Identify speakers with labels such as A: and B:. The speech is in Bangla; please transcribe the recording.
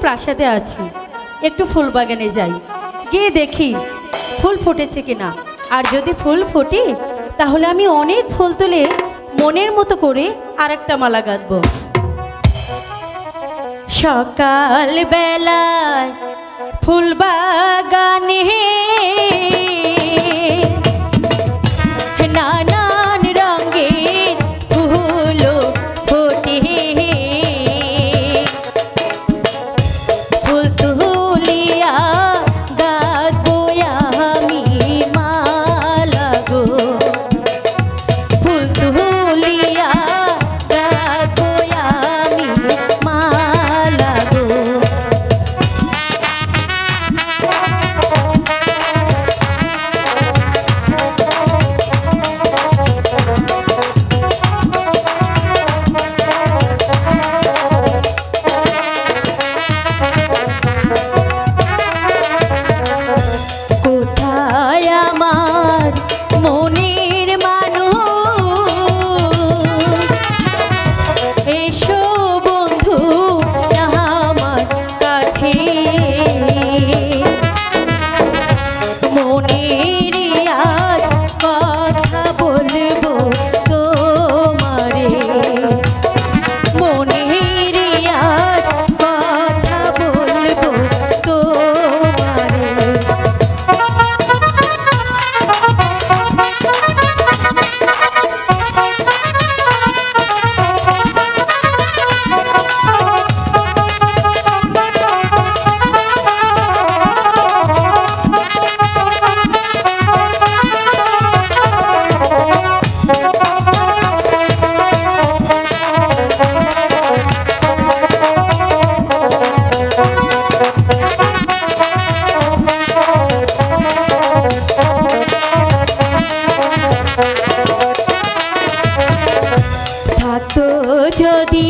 A: প্রাসাদে আছি। একটু ফুল বাগানে যাই। গিয়ে দেখি ফুল ফুটেছে কিনা। আর যদি ফুল ফোটে, তাহলে আমি অনেক ফুল তুলে মনের মতো করে আর একটা মালা গাঁথব। সকাল বেলায় ফুল থাকতো যদি